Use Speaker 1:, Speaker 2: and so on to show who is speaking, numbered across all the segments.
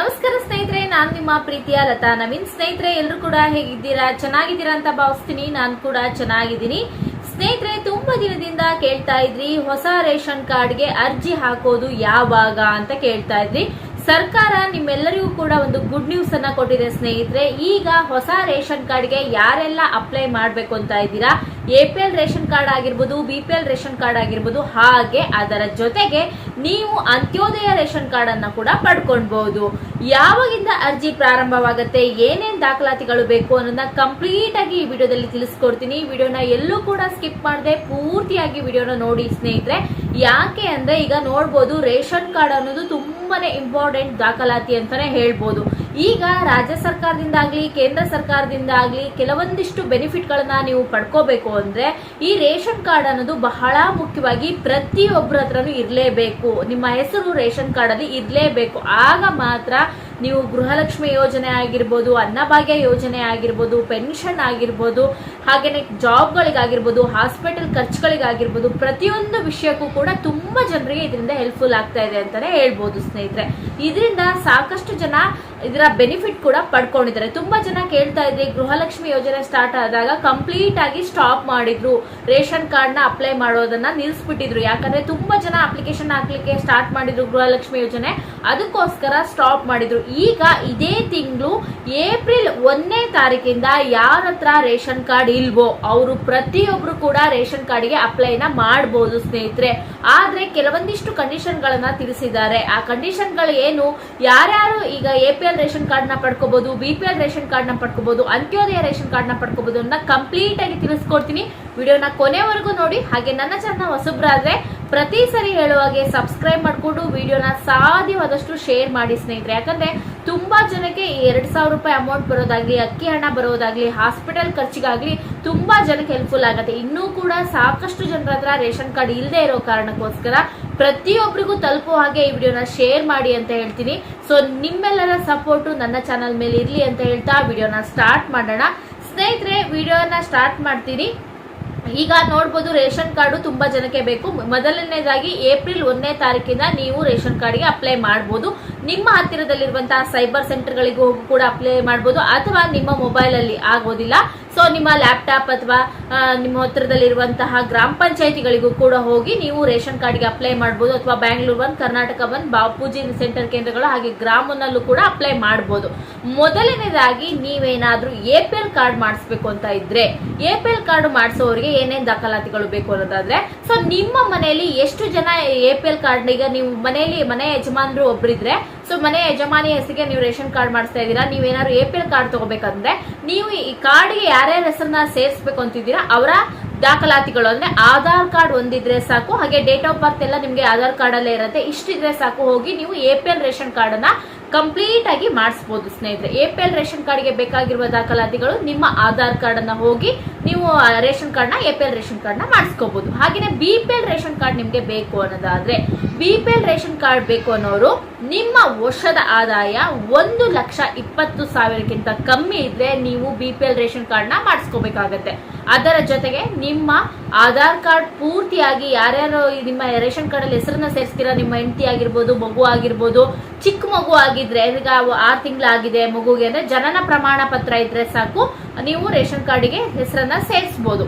Speaker 1: ನಮಸ್ಕಾರ ಸ್ನೇಹಿತರೆ, ನಾನು ನಿಮ್ಮ ಪ್ರೀತಿಯ ಲತಾ ನವೀನ್. ಸ್ನೇಹಿತರೆ, ಎಲ್ಲರೂ ಕೂಡ ಹೇಗಿದ್ದೀರಾ? ಚೆನ್ನಾಗಿದ್ದೀರಾ ಅಂತ ಭಾವಿಸ್ತೀನಿ. ನಾನು ಕೂಡ ಚೆನ್ನಾಗಿದ್ದೀನಿ. ಸ್ನೇಹಿತರೆ, ತುಂಬಾ ದಿನದಿಂದ ಕೇಳ್ತಾ ಇದ್ರಿ, ಹೊಸ ರೇಷನ್ ಕಾರ್ಡ್ಗೆ ಅರ್ಜಿ ಹಾಕೋದು ಯಾವಾಗ ಅಂತ ಕೇಳ್ತಾ ಇದ್ರಿ. ಸರ್ಕಾರ ನಿಮ್ಮೆಲ್ಲರಿಗೂ ಕೂಡ ಒಂದು ಗುಡ್ ನ್ಯೂಸ್ ಅನ್ನ ಕೊಟ್ಟಿದೆ ಸ್ನೇಹಿತರೆ. ಈಗ ಹೊಸ ರೇಷನ್ ಕಾರ್ಡ್ಗೆ ಯಾರೆಲ್ಲ ಅಪ್ಲೈ ಮಾಡಬೇಕು ಅಂತ ಇದ್ದೀರಾ? A P L ration card ಆಗಿರ್ಬೋದು B P L ration card ಆಗಿರ್ಬೋದು, ಹಾಗೆ ಅದರ ಜೊತೆಗೆ ನೀವು ಅಂತ್ಯೋದಯ ರೇಷನ್ ಕಾರ್ಡ್ ಅನ್ನ ಕೂಡ ಪಡ್ಕೊಳ್ಬಹುದು ಯಾವಾಗಿಂದ ಅರ್ಜಿ ಪ್ರಾರಂಭವಾಗುತ್ತೆ, ಏನೇನು ದಾಖಲಾತಿಗಳು ಬೇಕು ಅನ್ನೋದನ್ನ ಕಂಪ್ಲೀಟ್ ಆಗಿ ಈ ವಿಡಿಯೋದಲ್ಲಿ ತಿಳಿಸ್ಕೊಡ್ತೀನಿ. ವಿಡಿಯೋನ ಎಲ್ಲೂ ಕೂಡ ಸ್ಕಿಪ್ ಮಾಡದೆ, ಪೂರ್ತಿಯಾಗಿ ವಿಡಿಯೋನ ನೋಡಿ ಸ್ನೇಹಿತರೆ. ಯಾಕೆ ಅಂದ್ರೆ ಈಗ ನೋಡ್ಬೋದು, ರೇಷನ್ ಕಾರ್ಡ್ ಅನ್ನೋದು ತುಂಬಾನೇ ಇಂಪಾರ್ಟೆಂಟ್ ದಾಖಲಾತಿ ಅಂತಾನೆ ಹೇಳ್ಬೋದು. ಈಗ ರಾಜ್ಯ ಸರ್ಕಾರದಿಂದಾಗ್ಲಿ, ಕೇಂದ್ರ ಸರ್ಕಾರದಿಂದಾಗ್ಲಿ ಕೆಲವೊಂದಿಷ್ಟು ಬೆನಿಫಿಟ್ ಗಳನ್ನ ನೀವು ಪಡ್ಕೋಬೇಕು ಅಂದ್ರೆ ಈ ರೇಷನ್ ಕಾರ್ಡ್ ಅನ್ನೋದು ಬಹಳ ಮುಖ್ಯವಾಗಿ ಪ್ರತಿಯೊಬ್ಬರ ಹತ್ರನೂ ಇರಲೇಬೇಕು. ನಿಮ್ಮ ಹೆಸರು ರೇಷನ್ ಕಾರ್ಡ್ ಅಲ್ಲಿ ಇರಲೇಬೇಕು. ಆಗ ಮಾತ್ರ ನೀವು ಗೃಹಲಕ್ಷ್ಮಿ ಯೋಜನೆ ಆಗಿರ್ಬೋದು, ಅನ್ನಭಾಗ್ಯ ಯೋಜನೆ ಆಗಿರ್ಬೋದು, ಪೆನ್ಷನ್ ಆಗಿರ್ಬೋದು, ಹಾಗೇನೆ ಜಾಬ್ಗಳಿಗಾಗಿರ್ಬೋದು, ಹಾಸ್ಪಿಟಲ್ ಖರ್ಚುಗಳಿಗಾಗಿರ್ಬೋದು ಪ್ರತಿಯೊಂದು ವಿಷಯಕ್ಕೂ ಕೂಡ ತುಂಬಾ ಜನರಿಗೆ ಇದರಿಂದ ಹೆಲ್ಪ್ಫುಲ್ ಆಗ್ತಾ ಇದೆ ಅಂತಾನೆ ಹೇಳ್ಬೋದು ಸ್ನೇಹಿತರೆ. ಇದರಿಂದ ಸಾಕಷ್ಟು ಜನ ಇದರ ಬೆನಿಫಿಟ್ ಕೂಡ ಪಡ್ಕೊಂಡಿದ್ದಾರೆ. ತುಂಬಾ ಜನ ಕೇಳ್ತಾ ಇದ್ರಿ, ಗೃಹಲಕ್ಷ್ಮಿ ಯೋಜನೆ ಸ್ಟಾರ್ಟ್ ಆದಾಗ ಕಂಪ್ಲೀಟ್ ಆಗಿ ಸ್ಟಾಪ್ ಮಾಡಿದ್ರು. ರೇಷನ್ ಕಾರ್ಡ್ನ ಅಪ್ಲೈ ಮಾಡೋದನ್ನ ನಿಲ್ಲಿಸ್ಬಿಟ್ಟಿದ್ರು ಯಾಕಂದ್ರೆ ತುಂಬಾ ಜನ ಅಪ್ಲಿಕೇಶನ್ ಹಾಕ್ಲಿಕ್ಕೆ ಸ್ಟಾರ್ಟ್ ಮಾಡಿದ್ರು ಗೃಹಲಕ್ಷ್ಮಿ ಯೋಜನೆ. ಅದಕ್ಕೋಸ್ಕರ ಸ್ಟಾಪ್ ಮಾಡಿದ್ರು. ಈಗ ಇದೇ ತಿಂಗಳು ಏಪ್ರಿಲ್ ಒಂದನೇ ತಾರೀಕಿಂದ ಯಾರ ಹತ್ರ ರೇಷನ್ ಕಾರ್ಡ್ ಇಲ್ವೋ, ಅವರು ಪ್ರತಿಯೊಬ್ರು ಕೂಡ ರೇಷನ್ ಕಾರ್ಡ್ಗೆ ಅಪ್ಲೈನ ಮಾಡಬಹುದು ಸ್ನೇಹಿತರೆ. ಆದ್ರೆ ಕೆಲವೊಂದಿಷ್ಟು ಕಂಡೀಷನ್ ಗಳನ್ನ ತಿಳಿಸಿದ್ದಾರೆ. ಆ ಕಂಡೀಷನ್ಗಳು ಏನು? ಯಾರ್ಯಾರು ಈಗ ಎ ಪಿ ಎಲ್ ರೇಷನ್ ಕಾರ್ಡ್ನ ಪಡ್ಕೋಬಹುದು ಬಿ ಪಿ ಎಲ್ ರೇಷನ್ ಕಾರ್ಡ್ನ ಪಡ್ಕೋಬಹುದು ಅಂತ್ಯೋದಯ ರೇಷನ್ ಕಾರ್ಡ್ನ ಪಡ್ಕೋಬಹುದು ಅಂತ ಕಂಪ್ಲೀಟ್ ಆಗಿ ತಿಳಿಸ್ಕೊಡ್ತೀನಿ. ವಿಡಿಯೋನ ಕೊನೆವರೆಗೂ ನೋಡಿ. ಹಾಗೆ ನನ್ನ ಚಾನಲ್ ಹೊಸಬ್ರಾದ್ರೆ, ಪ್ರತಿ ಸರಿ ಹೇಳುವಾಗೆ ಸಬ್ಸ್ಕ್ರೈಬ್ ಮಾಡಿಕೊಂಡು ವಿಡಿಯೋನ ಸಾಧ್ಯವಾದಷ್ಟು ಶೇರ್ ಮಾಡಿ ಸ್ನೇಹಿತರೆ. ಯಾಕಂದ್ರೆ ತುಂಬಾ ಜನಕ್ಕೆ ಎರಡ್ ಸಾವಿರ ರೂಪಾಯಿ ಅಮೌಂಟ್ ಬರೋದಾಗ್ಲಿ, ಅಕ್ಕಿ ಹಣ ಬರೋದಾಗ್ಲಿ ಹಾಸ್ಪಿಟಲ್ ಖರ್ಚಿಗಾಗ್ಲಿ ತುಂಬಾ ಜನಕ್ಕೆ ಹೆಲ್ಪ್ಫುಲ್ ಆಗುತ್ತೆ. ಇನ್ನೂ ಕೂಡ ಸಾಕಷ್ಟು ಜನರ ಹತ್ರ ರೇಷನ್ ಕಾರ್ಡ್ ಇಲ್ಲದೆ ಇರೋ ಕಾರಣಕ್ಕೋಸ್ಕರ ಪ್ರತಿಯೊಬ್ಬರಿಗೂ ತಲುಪುವ ಹಾಗೆ ಈ ವಿಡಿಯೋನ ಶೇರ್ ಮಾಡಿ ಅಂತ ಹೇಳ್ತೀನಿ. ಸೊ ನಿಮ್ಮೆಲ್ಲರ ಸಪೋರ್ಟು ನನ್ನ ಚಾನಲ್ ಮೇಲೆ ಇರ್ಲಿ ಅಂತ ಹೇಳ್ತಾ ವಿಡಿಯೋನ ಸ್ಟಾರ್ಟ್ ಮಾಡೋಣ. ಸ್ನೇಹಿತರೆ, ವಿಡಿಯೋನ ಸ್ಟಾರ್ಟ್ ಮಾಡ್ತೀನಿ ಈಗ ನೋಡ್ಬೋದು ರೇಷನ್ ಕಾರ್ಡು ತುಂಬಾ ಜನಕ್ಕೆ ಬೇಕು. ಮೊದಲನೇದಾಗಿ ಏಪ್ರಿಲ್ ಒಂದನೇ ತಾರೀಕಿನ ನೀವು ರೇಷನ್ ಕಾರ್ಡ್ಗೆ ಅಪ್ಲೈ ಮಾಡಬಹುದು ನಿಮ್ಮ ಹತ್ತಿರದಲ್ಲಿರುವಂತಹ ಸೈಬರ್ ಸೆಂಟರ್ಗಳಿಗೂ ಕೂಡ ಅಪ್ಲೈ ಮಾಡಬಹುದು ಅಥವಾ ನಿಮ್ಮ ಮೊಬೈಲ್ ಅಲ್ಲಿ ಆಗೋದಿಲ್ಲ. ಸೊ ನಿಮ್ಮ ಲ್ಯಾಪ್ಟಾಪ್ ಅಥವಾ ನಿಮ್ಮ ಹತ್ತಿರದಲ್ಲಿರುವಂತಹ ಗ್ರಾಮ ಪಂಚಾಯತಿಗಳಿಗೂ ಕೂಡ ಹೋಗಿ ನೀವು ರೇಷನ್ ಕಾರ್ಡ್ಗೆ ಅಪ್ಲೈ ಮಾಡಬಹುದು ಅಥವಾ ಬ್ಯಾಂಗ್ಳೂರ್ ಒಂದು ಕರ್ನಾಟಕ ಒನ್ ಬಾಪೂಜಿ ಸೆಂಟರ್ ಕೇಂದ್ರಗಳು ಹಾಗೆ ಗ್ರಾಮನಲ್ಲೂ ಕೂಡ ಅಪ್ಲೈ ಮಾಡಬಹುದು ಮೊದಲನೇದಾಗಿ ನೀವೇನಾದ್ರೂ ಎ ಪಿ ಎಲ್ ಕಾರ್ಡ್ ಮಾಡಿಸ್ಬೇಕು ಅಂತ ಇದ್ರೆ ಎ ಪಿ ಎಲ್ ಕಾರ್ಡ್ ಮಾಡಿಸೋರಿಗೆ ಏನೇನು ದಾಖಲಾತಿಗಳು ಬೇಕು ಅನ್ನೋದಾದ್ರೆ, ಸೊ ನಿಮ್ಮ ಮನೆಯಲ್ಲಿ ಎಷ್ಟು ಜನ ಎ ಪಿ ಎಲ್ ಕಾರ್ಡ್ ಈಗ ನೀವು ಮನೆಯಲ್ಲಿ ಮನೆ ಯಜಮಾನರು ಒಬ್ಬರಿದ್ರೆ ಸೊ ಮನೆ ಯಜಮಾನಿ ಹೆಸರಿಗೆ ನೀವು ರೇಷನ್ ಕಾರ್ಡ್ ಮಾಡಿಸ್ತಾ ಇದ್ದೀರಾ, ನೀವೇನಾದ್ರು ಎ ಪಿ ಎಲ್ ಕಾರ್ಡ್ ತಗೋಬೇಕಂದ್ರೆ ನೀವು ಈ ಕಾರ್ಡ್ಗೆ ಯಾರ್ಯಾರ ಹೆಸರನ್ನ ಸೇರಿಸ್ಬೇಕು ಅಂತಿದ್ದೀರಾ, ಅವರ ದಾಖಲಾತಿಗಳು. ಅಂದ್ರೆ ಆಧಾರ್ ಕಾರ್ಡ್ ಒಂದಿದ್ರೆ ಸಾಕು, ಹಾಗೆ ಡೇಟ್ ಆಫ್ ಬರ್ತ್ ಎಲ್ಲ ನಿಮ್ಗೆ ಆಧಾರ್ ಕಾರ್ಡ್ ಅಲ್ಲೇ ಇರುತ್ತೆ. ಇಷ್ಟಿದ್ರೆ ಸಾಕು, ಹೋಗಿ ನೀವು ಎ ರೇಷನ್ ಕಾರ್ಡ್ ಅನ್ನ ಕಂಪ್ಲೀಟ್ ಆಗಿ ಮಾಡಿಸ್ಬೋದು, ಸ್ನೇಹಿತರೆ. ಎ ಪಿ ಎಲ್ ರೇಷನ್ ಕಾರ್ಡ್ಗೆ ಬೇಕಾಗಿರುವ ದಾಖಲಾತಿಗಳು ನಿಮ್ಮ ಆಧಾರ್ ಕಾರ್ಡ್ ಅನ್ನ ಹೋಗಿ ನೀವು ರೇಷನ್ ಕಾರ್ಡ್ನ ಎ ಪಿ ಎಲ್ ರೇಷನ್ ಕಾರ್ಡ್ನ ಮಾಡಿಸ್ಕೋಬಹುದು ಹಾಗೆಯೇ B P L ration card ನಿಮ್ಗೆ ಬೇಕು ಅನ್ನೋದಾದ್ರೆ B P L ration card ಬೇಕು ಅನ್ನೋರು ನಿಮ್ಮ ವರ್ಷದ ಆದಾಯ ಒಂದು ಲಕ್ಷ ಇಪ್ಪತ್ತು ಸಾವಿರಕ್ಕಿಂತ ಕಮ್ಮಿ ಇದ್ರೆ ನೀವು ಬಿ ಪಿ ಎಲ್ ರೇಷನ್ ಕಾರ್ಡ್ನ ಮಾಡಿಸ್ಕೋಬೇಕಾಗತ್ತೆ. ಅದರ ಜೊತೆಗೆ ನಿಮ್ಮ ಆಧಾರ್ ಕಾರ್ಡ್ ಪೂರ್ತಿಯಾಗಿ ಯಾರ್ಯಾರು ನಿಮ್ಮ ರೇಷನ್ ಕಾರ್ಡ್ ಅಲ್ಲಿ ಹೆಸರನ್ನ ಸೇರಿಸ್ತೀರಾ, ನಿಮ್ಮ ಹೆಂಡತಿ ಆಗಿರ್ಬೋದು, ಮಗು ಆಗಿರ್ಬೋದು, ಚಿಕ್ಕ ಮಗು ಆಗಿದ್ರೆ, ಈಗ ಆರು ತಿಂಗಳಾಗಿದೆ ಮಗುಗೆ ಅಂದ್ರೆ ಜನನ ಪ್ರಮಾಣ ಪತ್ರ ಇದ್ರೆ ಸಾಕು, ನೀವು ರೇಷನ್ ಕಾರ್ಡಿಗೆ ಹೆಸರನ್ನ ಸೇರಿಸ್ಬೋದು.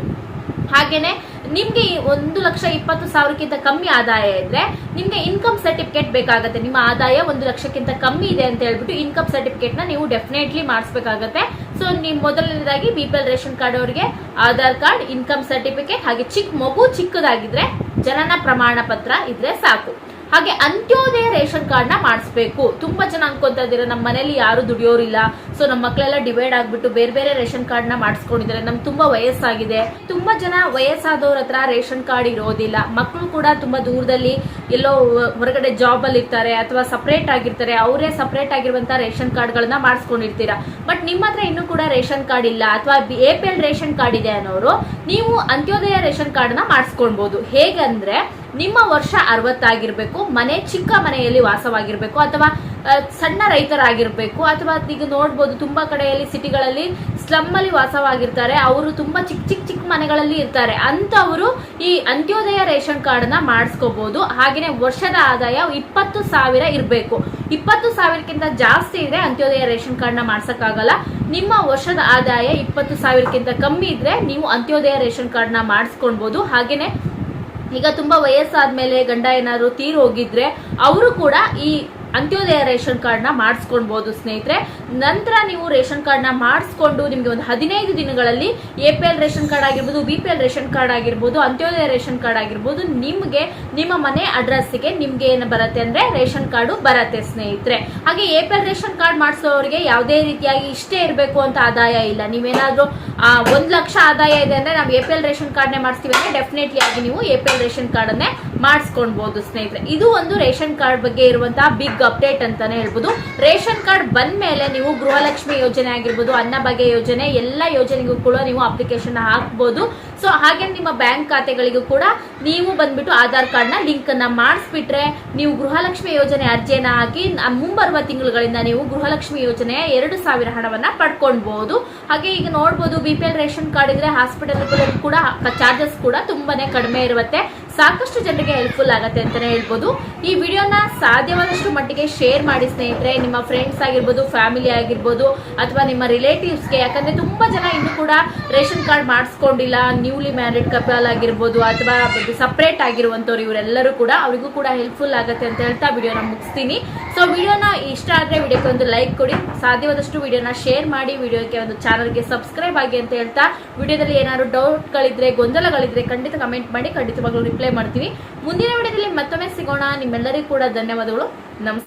Speaker 1: ಹಾಗೇನೆ ನಿಮ್ಗೆ ಒಂದು ಲಕ್ಷ ಇಪ್ಪತ್ತು ಸಾವಿರಕ್ಕಿಂತ ಕಮ್ಮಿ ಆದಾಯ ಇದ್ರೆ, ನಿಮ್ಗೆ ಇನ್ಕಮ್ ಸರ್ಟಿಫಿಕೇಟ್ ಬೇಕಾಗುತ್ತೆ. ನಿಮ್ಮ ಆದಾಯ ಒಂದು ಲಕ್ಷಕ್ಕಿಂತ ಕಮ್ಮಿ ಇದೆ ಅಂತ ಹೇಳ್ಬಿಟ್ಟು ಇನ್ಕಮ್ ಸರ್ಟಿಫಿಕೇಟ್ನ ನೀವು ಡೆಫಿನೆಟ್ಲಿ ಮಾಡಿಸ್ಬೇಕಾಗತ್ತೆ. ಸೊ ನೀವು ಮೊದಲನೇದಾಗಿ B P L ration card ಅವರಿಗೆ ಆಧಾರ್ ಕಾರ್ಡ್ ಇನ್ಕಮ್ ಸರ್ಟಿಫಿಕೇಟ್ ಹಾಗೆ ಚಿಕ್ಕ ಮಗು ಚಿಕ್ಕದಾಗಿದ್ರೆ ಜನನ ಪ್ರಮಾಣ ಪತ್ರ ಇದ್ರೆ ಸಾಕು. ಹಾಗೆ ಅಂತ್ಯೋದಯ ರೇಷನ್ ಕಾರ್ಡ್ನ ಮಾಡಿಸ್ಬೇಕು. ತುಂಬಾ ಜನ ಅನ್ಕೊಂತಾ ಇದ್ದೀರಾ ನಮ್ಮ ಮನೇಲಿ ಯಾರು ದುಡಿಯೋರಿಲ್ಲ. ಸೊ ನಮ್ಮ ಮಕ್ಕಳೆಲ್ಲ ಡಿವೈಡ್ ಆಗ್ಬಿಟ್ಟು ಬೇರೆ ಬೇರೆ ರೇಷನ್ ಕಾರ್ಡ್ನ ಮಾಡಿಸ್ಕೊಂಡಿದ್ದಾರೆ. ನಮ್ಗೆ ತುಂಬಾ ವಯಸ್ಸಾಗಿದೆ. ತುಂಬಾ ಜನ ವಯಸ್ಸಾದವ್ರ ಹತ್ರ ರೇಷನ್ ಕಾರ್ಡ್ ಇರೋದಿಲ್ಲ. ಮಕ್ಕಳು ಕೂಡ ತುಂಬಾ ದೂರದಲ್ಲಿ ಎಲ್ಲೋ ಹೊರಗಡೆ ಜಾಬ್ ಅಲ್ಲಿ ಇರ್ತಾರೆ ಅಥವಾ ಸಪರೇಟ್ ಆಗಿರ್ತಾರೆ. ಅವರೇ ಸಪರೇಟ್ ಆಗಿರುವಂತ ರೇಷನ್ ಕಾರ್ಡ್ ಗಳನ್ನ ಮಾಡಿಸ್ಕೊಂಡಿರ್ತೀರಾ. ಬಟ್ ನಿಮ್ಮ ಹತ್ರ ಇನ್ನೂ ಕೂಡ ರೇಷನ್ ಕಾರ್ಡ್ ಇಲ್ಲ ಅಥವಾ A P L ration card ಇದೆ ಅನ್ನೋರು, ನೀವು ಅಂತ್ಯೋದಯ ರೇಷನ್ ಕಾರ್ಡ್ನ ಮಾಡಿಸ್ಕೊಳ್ಬಹುದು ಹೇಗಂದ್ರೆ ನಿಮ್ಮ ವರ್ಷ ಅರವತ್ತಾಗಿರ್ಬೇಕು, ಮನೆ ಚಿಕ್ಕ ಮನೆಯಲ್ಲಿ ವಾಸವಾಗಿರ್ಬೇಕು, ಅಥವಾ ಸಣ್ಣ ರೈತರಾಗಿರ್ಬೇಕು, ಅಥವಾ ಈಗ ನೋಡ್ಬೋದು ತುಂಬಾ ಕಡೆಯಲ್ಲಿ ಸಿಟಿಗಳಲ್ಲಿ ಸ್ಲಮ್ ಅಲ್ಲಿ ವಾಸವಾಗಿರ್ತಾರೆ, ಅವರು ತುಂಬಾ ಚಿಕ್ಕ ಚಿಕ್ಕ ಚಿಕ್ಕ ಮನೆಗಳಲ್ಲಿ ಇರ್ತಾರೆ. ಅಂತವರು ಈ ಅಂತ್ಯೋದಯ ರೇಷನ್ ಕಾರ್ಡ್ನ ಮಾಡಿಸ್ಕೋಬಹುದು ಹಾಗೇನೆ ವರ್ಷದ ಆದಾಯ ಇಪ್ಪತ್ತು ಸಾವಿರ ಇರಬೇಕು. ಇಪ್ಪತ್ತು ಸಾವಿರಕ್ಕಿಂತ ಜಾಸ್ತಿ ಇದ್ರೆ ಅಂತ್ಯೋದಯ ರೇಷನ್ ಕಾರ್ಡ್ನ ಮಾಡ್ಸಕ್ಕಾಗಲ್ಲ. ನಿಮ್ಮ ವರ್ಷದ ಆದಾಯ ಇಪ್ಪತ್ತು ಸಾವಿರಕ್ಕಿಂತ ಕಮ್ಮಿ ಇದ್ರೆ ನೀವು ಅಂತ್ಯೋದಯ ರೇಷನ್ ಕಾರ್ಡ್ನ ಮಾಡಿಸ್ಕೊಳ್ಬಹುದು ಹಾಗೇನೆ ಈಗ ತುಂಬಾ ವಯಸ್ಸಾದ್ಮೇಲೆ ಗಂಡ ಏನಾದ್ರು ತೀರ್ ಹೋಗಿದ್ರೆ ಅವರು ಕೂಡ ಈ ಅಂತ್ಯೋದಯ ರೇಷನ್ ಕಾರ್ಡ್ನ ಮಾಡಿಸ್ಕೊಳ್ಬೋದು ಸ್ನೇಹಿತರೆ. ನಂತರ ನೀವು ರೇಷನ್ ಕಾರ್ಡ್ನ ಮಾಡಿಸ್ಕೊಂಡು ನಿಮಗೆ ಒಂದು ಹದಿನೈದು ದಿನಗಳಲ್ಲಿ A P L ration card ಆಗಿರ್ಬೋದು, B P L ration card ಆಗಿರ್ಬೋದು, ಅಂತ್ಯೋದಯ ರೇಷನ್ ಕಾರ್ಡ್ ಆಗಿರ್ಬೋದು, ನಿಮಗೆ, ನಿಮ್ಮ ಮನೆ ಅಡ್ರೆಸ್ಗೆ ನಿಮಗೆ ಏನು ಬರುತ್ತೆ ಅಂದರೆ ರೇಷನ್ ಕಾರ್ಡು ಬರುತ್ತೆ ಸ್ನೇಹಿತರೆ. ಹಾಗೆ A P L ration card ಮಾಡಿಸೋರಿಗೆ ಯಾವುದೇ ರೀತಿಯಾಗಿ ಇಷ್ಟೇ ಇರಬೇಕು ಅಂತ ಆದಾಯ ಇಲ್ಲ. ನೀವೇನಾದರೂ ಒಂದು ಲಕ್ಷ ಆದಾಯ ಇದೆ ಅಂದರೆ ನಾವು ಎ ಪಿ ಎಲ್ ರೇಷನ್ ಕಾರ್ಡ್ನೇ ಮಾಡಿಸ್ತೀವಿ ಅಂದರೆ ಡೆಫಿನೆಟ್ಲಿ ಆಗಿ ನೀವು ಎ ಪಿ ಎಲ್ ರೇಷನ್ ಕಾರ್ಡನ್ನೇ ಮಾಡಿಸ್ಕೊಳ್ಬಹುದು ಸ್ನೇಹಿತರೆ. ಇದು ಒಂದು ರೇಷನ್ ಕಾರ್ಡ್ ಬಗ್ಗೆ ಇರುವಂತಹ ಬಿಗ್ ಅಪ್ಡೇಟ್ ಅಂತಾನೆ ಹೇಳ್ಬೋದು. ರೇಷನ್ ಕಾರ್ಡ್ ಬಂದ ಮೇಲೆ ನೀವು ಗೃಹಲಕ್ಷ್ಮಿ ಯೋಜನೆ ಆಗಿರ್ಬೋದು ಅನ್ನಭಾಗ್ಯ ಯೋಜನೆ, ಎಲ್ಲ ಯೋಜನೆಗೂ ಕೂಡ ನೀವು ಅಪ್ಲಿಕೇಶನ್ ಹಾಕ್ಬೋದು. ಸೊ ಹಾಗೆ ನಿಮ್ಮ ಬ್ಯಾಂಕ್ ಖಾತೆಗಳಿಗೂ ಕೂಡ ನೀವು ಬಂದ್ಬಿಟ್ಟು ಆಧಾರ್ ಕಾರ್ಡ್ನ ಲಿಂಕ್ ಅನ್ನ ಮಾಡಿಸ್ಬಿಟ್ರೆ ನೀವು ಗೃಹಲಕ್ಷ್ಮಿ ಯೋಜನೆ ಅರ್ಜಿಯನ್ನ ಹಾಕಿ ಮುಂಬರುವ ತಿಂಗಳುಗಳಿಂದ ನೀವು ಗೃಹಲಕ್ಷ್ಮಿ ಯೋಜನೆಯ ಎರಡು ಸಾವಿರ ಹಣವನ್ನ ಪಡ್ಕೊಳ್ಬಹುದು ಹಾಗೆ ಈಗ ನೋಡ್ಬೋದು B P L ration card ಇದ್ರೆ ಹಾಸ್ಪಿಟಲ್ ಕೂಡ ಚಾರ್ಜಸ್ ಕೂಡ ತುಂಬಾನೇ ಕಡಿಮೆ ಇರುತ್ತೆ. ಸಾಕಷ್ಟು ಜನರಿಗೆ ಹೆಲ್ಪ್ಫುಲ್ ಆಗುತ್ತೆ ಅಂತಾನೆ ಹೇಳ್ಬೋದು. ಈ ವಿಡಿಯೋನ ಸಾಧ್ಯವಾದಷ್ಟು ಮಟ್ಟಿಗೆ ಶೇರ್ ಮಾಡಿ ಸ್ನೇಹಿತರೆ, ನಿಮ್ಮ ಫ್ರೆಂಡ್ಸ್ ಆಗಿರ್ಬೋದು ಫ್ಯಾಮಿಲಿ ಆಗಿರ್ಬೋದು, ಅಥವಾ ನಿಮ್ಮ ರಿಲೇಟಿವ್ಸ್ಗೆ ಯಾಕಂದ್ರೆ ತುಂಬಾ ಜನ ಇನ್ನೂ ಕೂಡ ರೇಷನ್ ಕಾರ್ಡ್ ಮಾಡಿಸ್ಕೊಂಡಿಲ್ಲ. ನ್ಯೂಲಿ ಮ್ಯಾರಿಡ್ ಕಪಲ್ ಆಗಿರ್ಬೋದು, ಅಥವಾ ಸಪ್ರೇಟ್ ಆಗಿರುವಂಥವ್ರು, ಇವರೆಲ್ಲರೂ ಕೂಡ ಅವರಿಗೂ ಕೂಡ ಹೆಲ್ಪ್ಫುಲ್ ಆಗುತ್ತೆ ಅಂತ ಹೇಳ್ತಾ ವಿಡಿಯೋನ ಮುಗಿಸ್ತೀನಿ. ಸೊ ವಿಡಿಯೋನ ಇಷ್ಟ ಆದ್ರೆ ವಿಡಿಯೋಕ್ಕೆ ಒಂದು ಲೈಕ್ ಕೊಡಿ. ಸಾಧ್ಯವಾದಷ್ಟು ವಿಡಿಯೋನ ಶೇರ್ ಮಾಡಿ. ವಿಡಿಯೋಕ್ಕೆ ಒಂದು ಚಾನಲ್ಗೆ ಸಬ್ಸ್ಕ್ರೈಬ್ ಆಗಿ ಅಂತ ಹೇಳ್ತಾ. ವಿಡಿಯೋದಲ್ಲಿ ಏನಾದ್ರು ಡೌಟ್ಗಳಿದ್ರೆ ಗೊಂದಲಗಳಿದ್ರೆ ಖಂಡಿತ ಕಮೆಂಟ್ ಮಾಡಿ. ಖಂಡಿತವಾಗ್ಲೂ ರಿಪ್ಲೈ ಮಾಡ್ತೀವಿ. ಮುಂದಿನ ವಿಡಿಯೋದಲ್ಲಿ ಮತ್ತೊಮ್ಮೆ ಸಿಗೋಣ. ನಿಮ್ಮೆಲ್ಲರಿಗೂ ಕೂಡ ಧನ್ಯವಾದಗಳು. ನಮಸ್ಕಾರ